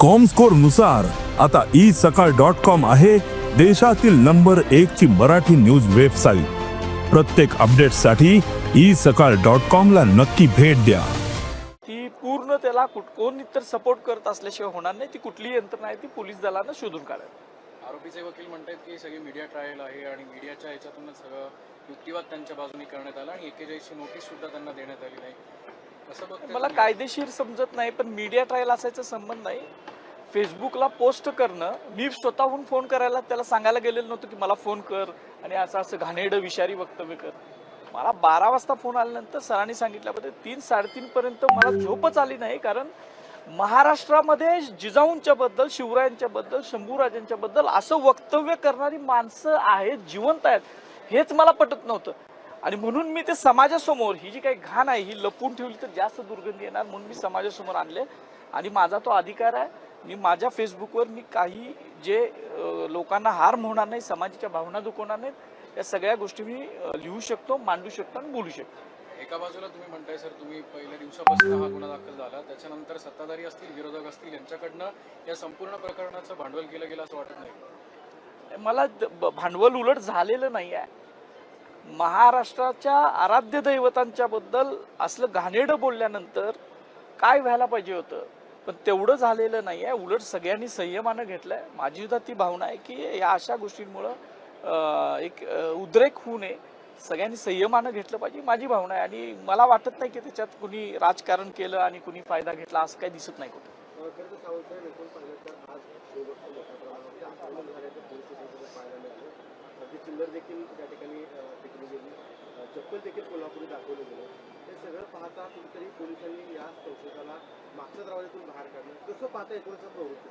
कॉमस्कोरनुसार आता ई सकाळ dot com आहे देशातील नंबर एक ची मराठी न्यूज वेबसाईट प्रत्येक अपडेटसाठी ई सकाळ डॉट कॉम ला नक्की भेट द्या. ती पूर्ण त्याला कुठ कोण इतर सपोर्ट करत असल्याशिवाय होणार नाही. ती कुठली यंत्रणा आहे ती पोलीस दलानं शोधून काढावी. आरोपीचे वकील म्हणतात की सगळी मीडिया ट्रायल आहे आणि मीडियाच्या ह्याच्यातूनच सगळं युक्तिवाद त्यांच्या बाजूने करण्यात आला आणि एकेचाळीसची नोटीस सुद्धा त्यांना देण्यात आली नाही. मला? कायदेशीर समजत नाही पण मीडिया ट्रायल असायचा संबंध नाही. फेसबुकला पोस्ट करणं मी स्वतःहून फोन करायला त्याला सांगायला गेलेलं नव्हतं की मला फोन कर आणि असं असं घाणेरडं विषारी वक्तव्य कर. मला बारा वाजता फोन आल्यानंतर सरांनी सांगितल्याबद्दल तीन साडेतीन पर्यंत मला झोपच आली नाही कारण महाराष्ट्रामध्ये जिजाऊंच्या बद्दल शिवरायांच्या बद्दल शंभूराजांच्या बद्दल असं वक्तव्य करणारी माणसं आहेत जिवंत आहेत. हेच मला पटत नव्हतं. आणि म्हणून मी ते समाजासमोर ही जी काही घाण आहे ही लपून ठेवली तर जास्त दुर्गंधी येणार म्हणून मी समाजासमोर आणले. आणि माझा तो अधिकार आहे. मी माझ्या फेसबुकवर मी काही जे लोकांना हार्म होणार नाही समाजाच्या भावना दुखवणार नाहीत या सगळ्या गोष्टी मी लिहू शकतो मांडू शकतो आणि बोलू शकतो. एका बाजूला तुम्ही म्हणताय सर तुम्ही पहिल्या दिवसापासून हा गुन्हा दाखल झाला. त्याच्यानंतर सत्ताधारी असतील विरोधक असतील यांच्याकडनं या संपूर्ण प्रकरणाचं भांडवल केलं गेलं असं वाटत नाही. मला भांडवल उलट झालेलं नाही आहे. महाराष्ट्राच्या आराध्य दैवतांच्या बद्दल असलं घाणेरडं बोलल्यानंतर काय व्हायला पाहिजे होतं? पण तेवढं झालेलं नाही आहे. उलट सगळ्यांनी संयमानं घेतलंय. माझी सुद्धा ती भावना आहे की या अशा गोष्टींमुळं एक उद्रेक होऊ नये. सगळ्यांनी संयमानं घेतलं पाहिजे. माझी भावना आहे. आणि मला वाटत नाही की त्याच्यात कुणी राजकारण केलं आणि कुणी फायदा घेतला असं काही दिसत नाही कुठं. खरं तर आज शेवटच्या चिल्लर देखील त्या ठिकाणी अं, फेकली गेली चप्पल देखील कोल्हापुरी दाखवलं गेलं. हे सगळं पाहता कुठेतरी पोलिसांनी या संशोधाला मागच्या दरवाज्यातून बाहेर काढलं. कसं पाहता एकूणच प्रवृत्ती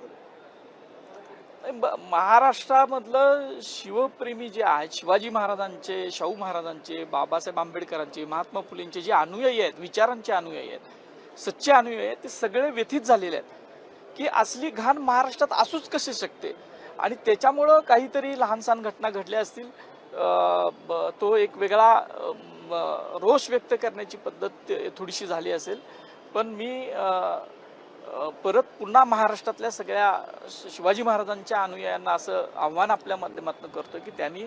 ब- महाराष्ट्रामधलं शिवप्रेमी जे आहेत शिवाजी महाराजांचे शाहू महाराजांचे बाबासाहेब आंबेडकरांचे महात्मा फुलेंचे जे अनुयायी आहेत विचारांचे अनुयायी आहेत सच्चे अनुयायी आहेत ते सगळे व्यथित झालेले आहेत. की असली घाण महाराष्ट्रात असूच कसे शकते? आणि त्याच्यामुळं काहीतरी लहान सहान घटना घडल्या असतील. ब- तो एक वेगळा रोष व्यक्त करण्याची पद्धत थोडीशी झाली असेल. पण मी परत पुन्हा महाराष्ट्रातल्या सगळ्या श- शिवाजी महाराजांच्या अनुयायांना असं आव्हान आपल्या माध्यमातून करतो की त्यांनी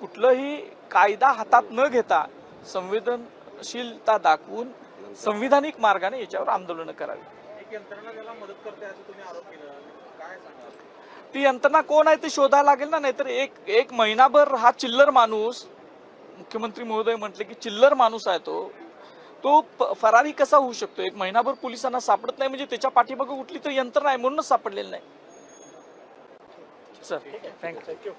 कुठलंही कायदा हातात न घेता संवेदनशीलता दाखवून संविधानिक मार्गाने याच्यावर आंदोलन करावी. ती यंत्रणा कोण आहे ते शोधायला लागेल ना? नाहीतर एक एक महिनाभर हा चिल्लर माणूस मुख्यमंत्री महोदय म्हटले की चिल्लर माणूस आहे तो. तो फरारी कसा होऊ शकतो? एक महिनाभर पोलिसांना सापडत नाही म्हणजे त्याच्या पाठीमागं कुठली तर यंत्रणा आहे म्हणूनच सापडलेली नाही. Sir thank you